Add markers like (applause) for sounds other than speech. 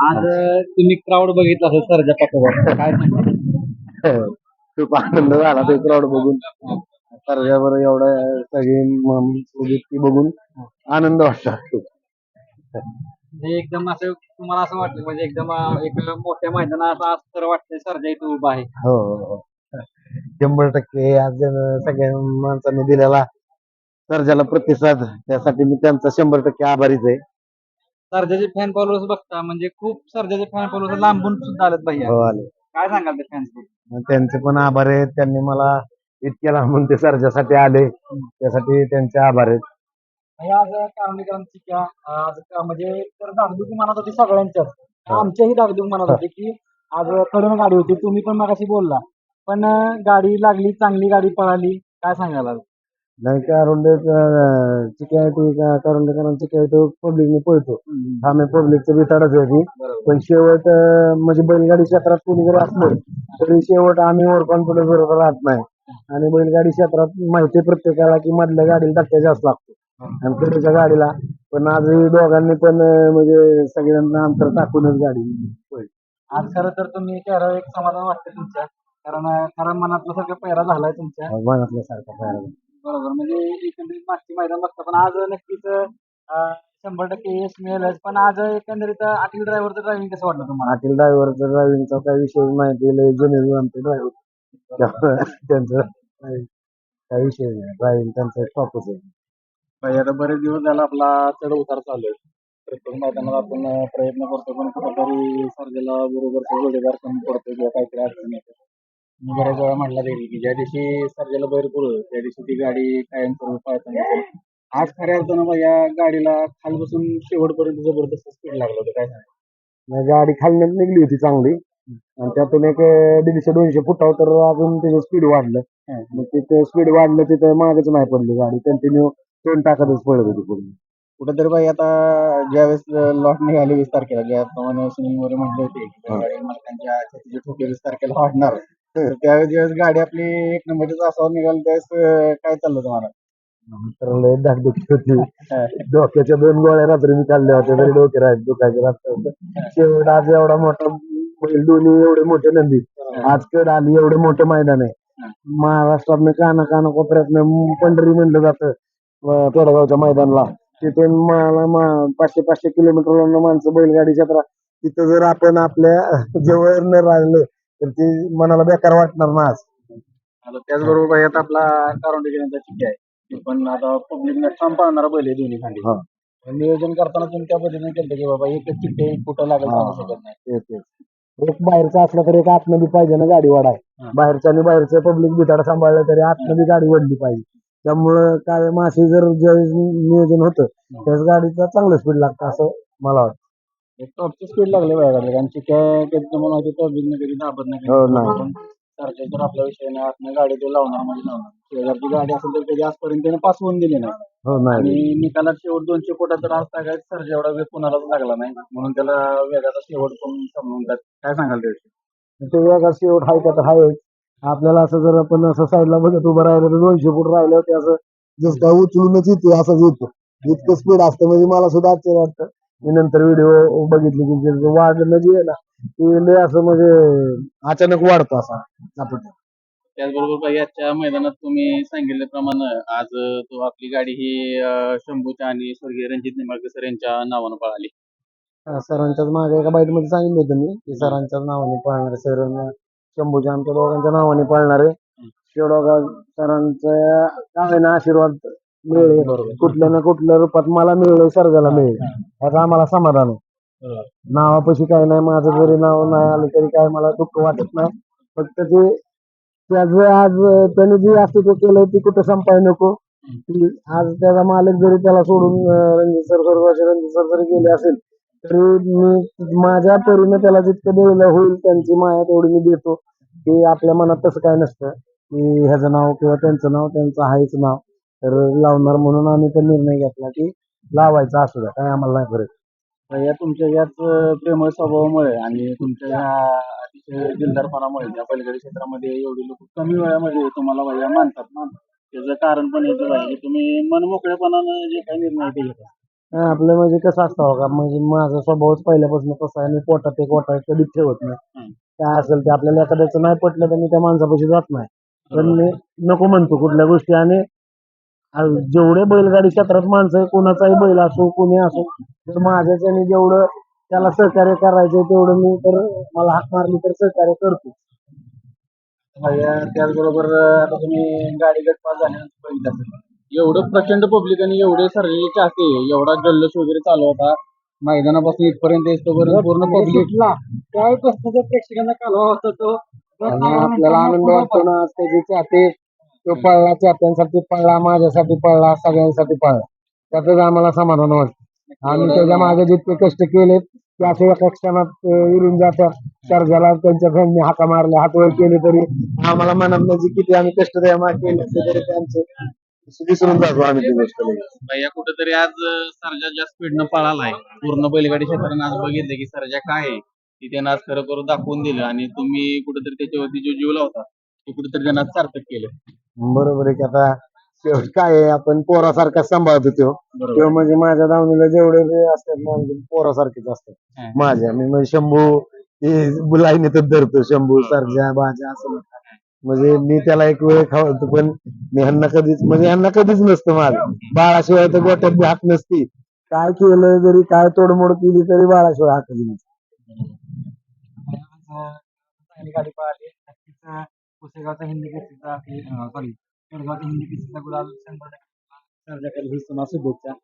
आज तुम्ही क्राऊड बघितला असेल सरच्या पाठोपाठ काय सांगाल? (laughs) खूप आनंद झाला ते क्राऊड बघून सर्जावर एवढं सगळी म- व्यक्ती बघून आनंद वाटला खूप. म्हणजे एकदम असं तुम्हाला असं वाटलं म्हणजे एकदम अं, एक मोठ्या मैदानात आज तर वाटतंय सरजा इथं उभा आहे हो हो, हो. शंभर टक्के आज जण- सगळ्या माणसांनी दिलेला सर्जाला प्रतिसाद त्यासाठी मी त्यांचा शंभर टक्के आभारीच आहे सरजाचे फॅन फॉलोअर्स बघता म्हणजे खूप सरजाचे फॅन फॉलोअर्स लांबून सुद्धा आलेत भैया. हो आले. काय सांगाल ते फॅन्स मग त्यांचे पण आभार आहेत. त्यांनी मला इतक्या लांबून ते सर्जासाठी आले. त्यासाठी त्यांचे आभार आहेत. आज कारणीकरांची क्या आज का- म्हणजे तर धाकधूक मनात होती सगळ्यांच्याच आमच्याही धाकधूक मनात होती की आज कडून गाडी होती. तुम्ही पण मगाशी बोलला. पण अं, गाडी लागली चांगली गाडी पळाली. काय सांगाल आज? नाही का रोंडे चिकॅटी कारण चिकॅटी पब्लिकने पळतो. आम्ही पब्लिकचं बिताडच आहे पण शेवट म्हणजे बैलगाडी क्षेत्रात कोणी जरी असलं तरी शेवट आम्ही ओव्हर कॉन्फिडन्स बरोबर राहत नाही. आणि बैलगाडी क्षेत्रात माहिती प्रत्येकाला की मधल्या गाडीला धक्का जास्त लागतो. आणि पुढच्या गाडीला पण आज ही दोघांनी पण म्हणजे सगळ्यांना अंतर टाकूनच गाडी पळली. आज खरं तर तुम्ही चेहरा एक समाधान वाटतं तुमच्या. कारण खरं मनातलं सगळं पैरा झालाय तुमच्या. मनातल्यासारखा पाहिला बरोबर. म्हणजे एकंदरीत मागची मैदान बघता पण आज नक्कीच अं, शंभर टक्के यश मिळेलच. पण आज एकंदरीत अटील ड्रायव्हरचं ड्रायव्हिंग कसं वाटलं तुम्हाला? पाटील ड्रायव्हरचा ड्रायव्हिंगचा काही विषय माहिती लय जुने आमचे ड्रायव्हर (laughs) त्यांचं काही काही विषय नाही. ड्रायव्हिंग त्यांचं टॉपच आहे. भाई आता बरेच दिवस झाला आपला चढ उतार चालू आहे. प्रत्येक मैदानात आपण अं, प्रयत्न करतो पण कुठेतरी सर्जेला बरोबर जोडीदार कमी पडतो किंवा काहीतरी अडचण येते. मी बऱ्याच वेळा म्हटलं तरी की ज्या दिवशी सर्जेला बैर पुरं त्या दिवशी ती गाडी कायमस्वरूपी पळताना दिसेल. आज खऱ्या अर्थानं या गाडीला खाली बसून शेवटपर्यंत जबरदस्त स्पीड लागलं होतं. काय सांगा गाडी खालण्यात निघली होती चांगली. आणि त्यातून एक दीडशे दोनशे फुटावर तर अजून त्याचं स्पीड वाढलं. मग तिथे स्पीड वाढलं तिथे मागच नाही पडली गाडी. कंटिन्यू तोंड टाकतच पडत होती पूर्ण. कुठेतरी भाई आता ज्यावेळेस लॉट निघाली वीस तारखेला ज्याप्रमाणे सुनील मोरे म्हटले होते की मालकांच्या छातीची ठोके वीस तारखेला वाढणार. तर त्यावेळेस ज्यावेळेस गाडी आपली एक नंबरच्या तासावर निघाली त्यावेळेस काय चाललं तुम्हाला? तर लय धाकधुकी होती. डोक्याच्या दोन गोळ्या रात्री मी खाल्ल्या होत्या तरी डोके राहत दुखायचे रात्र शेवट आज एवढा मोठा बैल दोन्ही एवढे मोठे नंदी. आज कड आली एवढे मोठं मैदान आहे. महाराष्ट्रात काना काना कोपऱ्यातनं पंढरी म्हणलं जातं अं, पेडगावच्या मैदानला. तिथून मला पाचशे पाचशे किलोमीटर माणसं बैलगाडी क्षेत्रात तिथं जर आपण आपल्या जवळ न राहिलं तर ती मनाला बेकार वाटणार ना आज. आता त्याचबरोबर आता आपला कारोंडे घेण्याचा चिठ्ठी आहे. ते पण आता पब्लिकने ठाम पाळणारा बैल आहे दोन्ही हा. नियोजन करताना तुम्ही त्या पद्धतीने केलं की बाबा एकच चिठ्ठी आहे, कुठं लागेल सांगू शकत नाही. तेच तेच. एक बाहेरचा असला तरी एक आतनं बी पाहिजे ना गाडी वाढाय. हा. बाहेरच्या आणि बाहेरचं पब्लिक बिताड सांभाळलं तरी आतनं बी गाडी वडली पाहिजे. त्यामुळं काय मासे जर ज्यावेळेस नियोजन होतं त्याच गाडीचा चांगलं स्पीड लागतं असं मला वाटतं. एक टॉपची स्पीड लागली गाडीला आणि चिठ्ठ्या कधी तुम्हाला माहिती पब्लिकने कधी दाबत नाही हो, नाही. सारखे जर आपला विषय नाही गाडी तो लावणार म्हणजे लावणार. शेजारची गाडी असेल तर कधी आजपर्यंत त्याने पास होऊन दिली नाही. हो नाही आणि निकालात शेवट दोनशे कोटा तर आज टाकायचं सर एवढा वेळ कोणालाच लागला नाही म्हणून त्याला वेगाचा शेवट पण समजून काय सांगाल त्याविषयी? ते वेगळा शेवट हाय का तर हाय आपल्याला असं जर आपण असं साईडला बघत उभं राहिलं तर दोनशे फूट राहिलं होते असं. जसं काय उचलूनच येते असंच येतो इतकं स्पीड असतं म्हणजे मला सुद्धा आश्चर्य वाटतं. मी नंतर व्हिडिओ बघितले की जे वाढणं जे आहे ना ते लय असं म्हणजे अचानक वाढतं असं आपण त्याचबरोबर भाई आजच्या मैदानात तुम्ही सांगितल्याप्रमाणे आज तो आपली गाडी ही अं, शंभूच्या आणि स्वर्गीय रणजित निंबाळकर सर यांच्या नावानं पळाली. सरांच्याच मागे एका बाईटमध्ये सांगितलं होतं मी की सरांच्याच नावाने पाळणार सर शंभूच्या आमच्या दोघांच्या नावाने पाळणार आहे. शेवडोगा सरांचा काय ना आशीर्वाद मिळेल. बरोबर. कुठल्या ना कुठल्या रूपात मला मिळेल सर्जाला मिळेल. याचा आम्हाला समाधान आहे. नावापाशी काय नाही माझं जरी नाव नाही आलं तरी काय मला दुःख वाटत नाही. फक्त ते त्याचं आज त्याने जे अस्तित्व केलंय ते कुठं संपाय नको. की आज त्याचा मालक जरी त्याला सोडून अं, रणजित सर सर्वाचे रणजित सर जरी गेले असेल तरी मी माझ्या परीने त्याला जितकं द्यायला होईल त्यांची माया तेवढी मी देतो. की आपल्या मनात तसं काय नसतं. की ह्याचं नाव किंवा त्यांचं नाव त्यांचं आहेच नाव. तर लावणार म्हणून आम्ही पण निर्णय घेतला की लावायचा असू द्या काय आम्हाला नाही फरक. या तुमच्या याच प्रेमळ स्वभावामुळे आणि तुमच्या या अतिशय दिलदारपणामुळे या पलीकडे क्षेत्रामध्ये एवढी लोक कमी वेळामध्ये तुम्हाला भैया मानतात ना? त्याचं कारण पण हेच आहे की तुम्ही मन मोकळेपणानं जे काही निर्णय ते घेता. अं, आपलं म्हणजे कसं असतं का म्हणजे माझा स्वभावच पहिल्यापासून कसा आहे मी पोटात एक वाटा कधीच ठेवत नाही. काय असेल ते आपल्याला एखाद्याचं नाही पटलं तर मी त्या माणसापाशी जात नाही. पण मी नको म्हणतो कुठल्या गोष्टी आणि जेवढे बैलगाडी क्षेत्रात माणसं आहे कोणाचाही बैल असो कोणी असो तर माझ्याच्याने जेवढं त्याला सहकार्य करायचंय तेवढं मी तर मला हाक मारली तर सहकार्य करतो त्याचबरोबर आता तुम्ही गाडी गट पास झाल्यानंतर बघितलं असेल. एवढं प्रचंड पब्लिक आणि एवढे सर्जे चाहते एवढा जल्लोष वगैरे चालू होता. मैदानापासून इथपर्यंत येतोपर्यंत पूर्ण पब्लिक काय कसं प्रेक्षकांना कालवा होता तो. आपल्याला आनंद वाटतो ना त्याचे चाहते तो पळला चाहत्यांसाठी पळला माझ्यासाठी पळला सगळ्यांसाठी पळला. त्यातच आम्हाला समाधान वाटतं आम्ही त्याच्यामागे जितके कष्ट केलेत ते असे एका क्षणात अं, विरून जातात सर्जाला त्यांच्या फॅनने हाका मारल्या हातवर केले तरी. आम्हाला मनात म्हणजे किती आम्ही कष्ट त्या मागे केले असते तरी त्यांचे विसरून जातो आम्ही ती गोष्ट. भैया कुठेतरी आज सर्जा ज्या स्पीडनं पळालाय पूर्ण बैलगाडी क्षेत्रानं आज बघितलं की सर्जा काय आहे ती त्यानं आज खरं करून दाखवून दिलं. आणि तुम्ही कुठेतरी त्याच्यावरती जो जीव लावता ते कुठेतरी त्यांना सार्थक केलं. बरोबर आहे की आता शेवट काय आहे आपण पोरासारखा सांभाळतो तो. बरोबर. किंवा म्हणजे माझ्या दावणीला जेवढे बी असतात ना म्हणजे पोरासारखेच असतात. हा. माझ्या मी म्हणजे शंभू हे लाईनीतच धरतो शंभू सरजा बाजा असं म्हणतात. म्हणजे मी त्याला एक वेळ खावतो पण मी ह्यांना कधीच म्हणजे ह्यांना कधीच नसतं माझं. बाळाशिवाय तर गोट्यात बी हात नसती. काय केलं जरी काय तोडमोड केली तरी बाळाशिवाय हात कधी नसते चांगली गाडी पळाली नक्कीच पुसेगावचा हिंदी केसरीचा सॉरी केडगावचा हिंदी केसरीचा गुलाल शंभर टक्के सर्जाकडे ही सुना शुभेच्छा